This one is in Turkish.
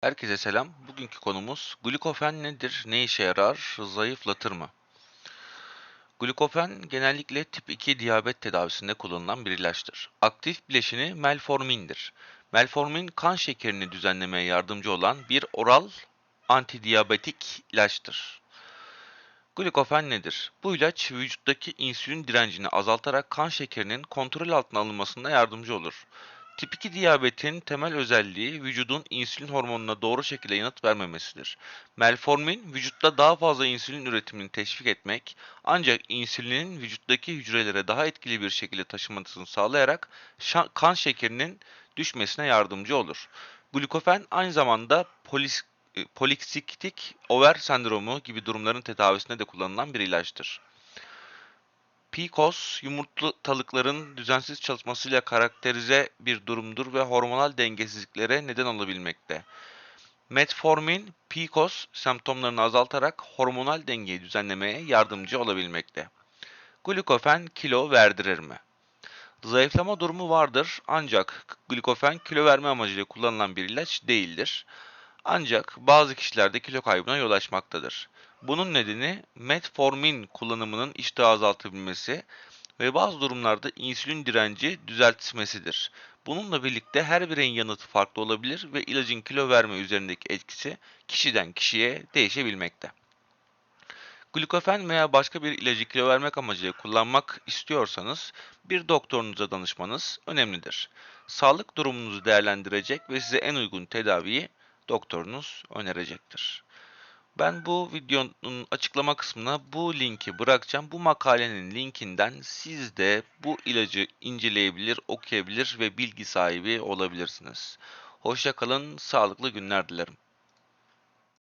Herkese selam. Bugünkü konumuz glikofen nedir, ne işe yarar, zayıflatır mı? Glikofen genellikle tip 2 diyabet tedavisinde kullanılan bir ilaçtır. Aktif bileşeni melformindir. Melformin kan şekerini düzenlemeye yardımcı olan bir oral antidiyabetik ilaçtır. Glikofen nedir? Bu ilaç vücuttaki insülin direncini azaltarak kan şekerinin kontrol altına alınmasında yardımcı olur. Tip 2 diyabetin temel özelliği vücudun insülin hormonuna doğru şekilde yanıt vermemesidir. Melformin vücutta daha fazla insülin üretimini teşvik etmek ancak insülinin vücuttaki hücrelere daha etkili bir şekilde taşımasını sağlayarak kan şekerinin düşmesine yardımcı olur. Glikofen aynı zamanda polis, e, poliksiklik over sendromu gibi durumların tedavisinde de kullanılan bir ilaçtır. PCOS, yumurtalıkların düzensiz çalışmasıyla karakterize bir durumdur ve hormonal dengesizliklere neden olabilmekte. Metformin, PCOS semptomlarını azaltarak hormonal dengeyi düzenlemeye yardımcı olabilmekte. Glikofen kilo verdirir mi? Zayıflama durumu vardır ancak glikofen kilo verme amacıyla kullanılan bir ilaç değildir. Ancak bazı kişilerde kilo kaybına yol açmaktadır. Bunun nedeni metformin kullanımının iştahı azaltabilmesi ve bazı durumlarda insülin direnci düzeltmesidir. Bununla birlikte her bireyin yanıtı farklı olabilir ve ilacın kilo verme üzerindeki etkisi kişiden kişiye değişebilmekte. Glikofen veya başka bir ilacı kilo vermek amacıyla kullanmak istiyorsanız bir doktorunuza danışmanız önemlidir. Sağlık durumunuzu değerlendirecek ve size en uygun tedaviyi doktorunuz önerecektir. Ben bu videonun açıklama kısmına bu linki bırakacağım. Bu makalenin linkinden siz de bu ilacı inceleyebilir, okuyabilir ve bilgi sahibi olabilirsiniz. Hoşça kalın, sağlıklı günler dilerim.